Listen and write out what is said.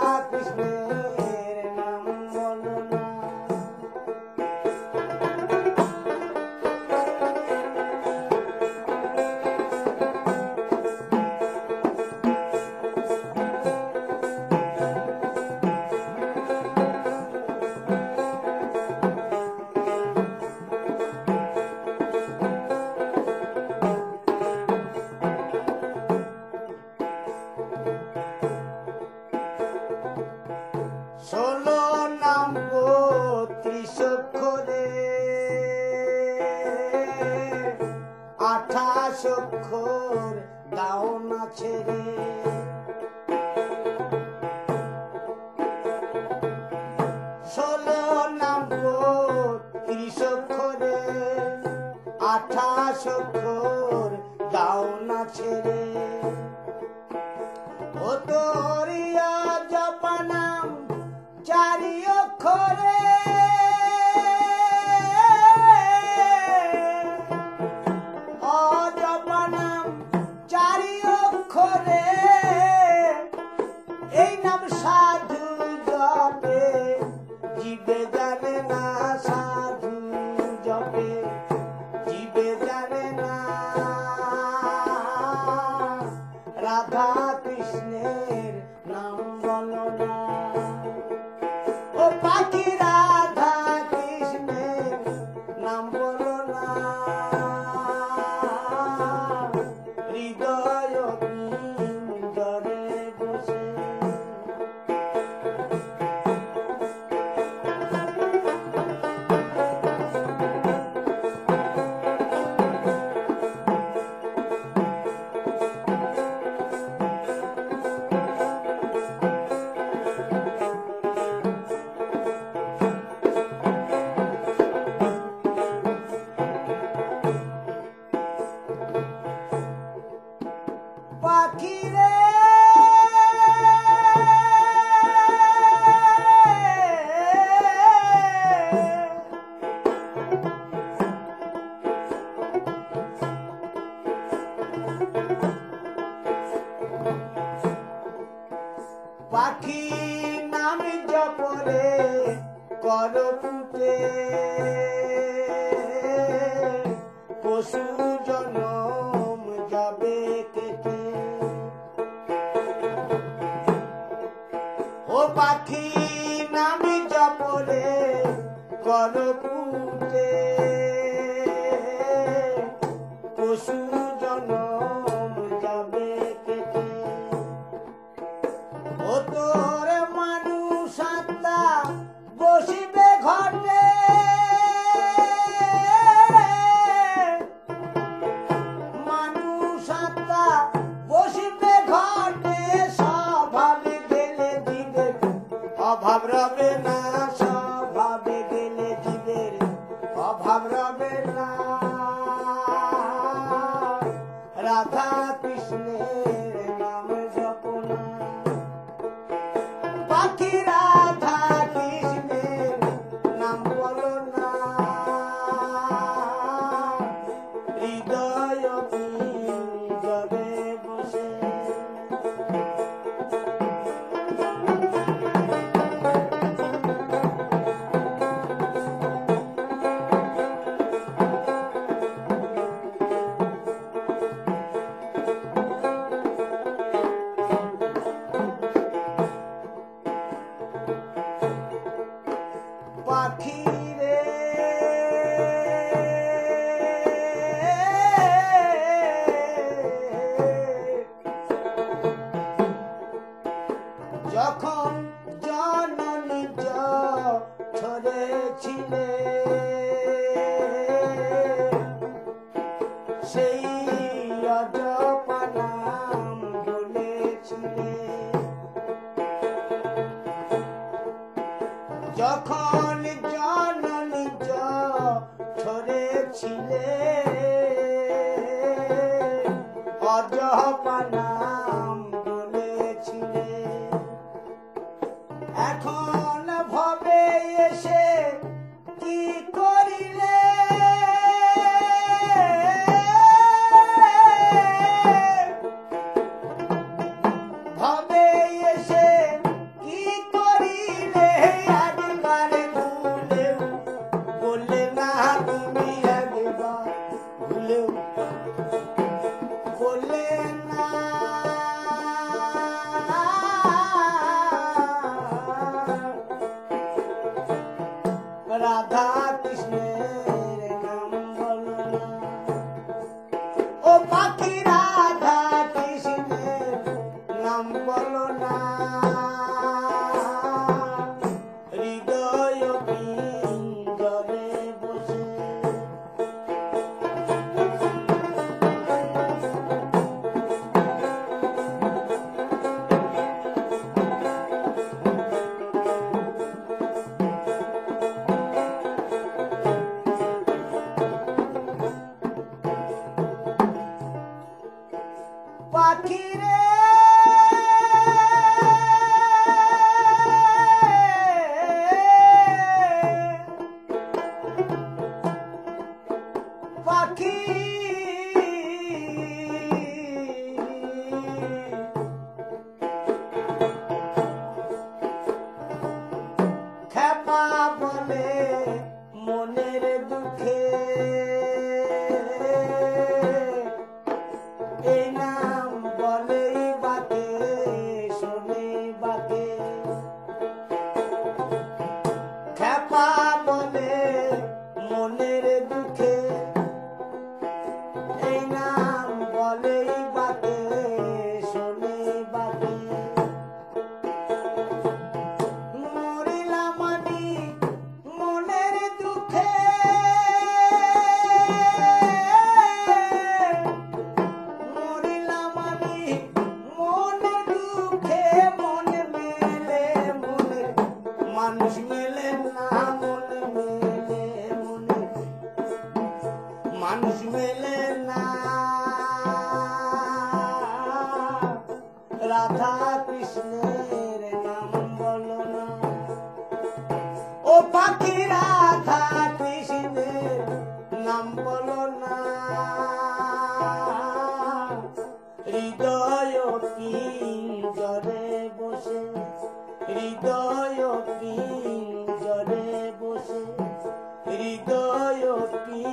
lápis meu. চক্ষর দাও না ছেড়ে। ষোলো নামবো ত্রিশ আঠাশ অক্ষর দাও না ছেড়ে। ও তো thank you পরপুটে পশু জনম কেটে। ও তোর মানুষ আত্মা বসিবে যখন জনন ছড়েছিলে সেই অজপানাম বলেছিলে যখন জনন ছড়েছিলে অজপানা walking. রাধা কৃষ্ণের নাম বলো ও পাখি রাধা কৃষ্ণের নাম হৃদয় হৃদয় কি হৃদয় কি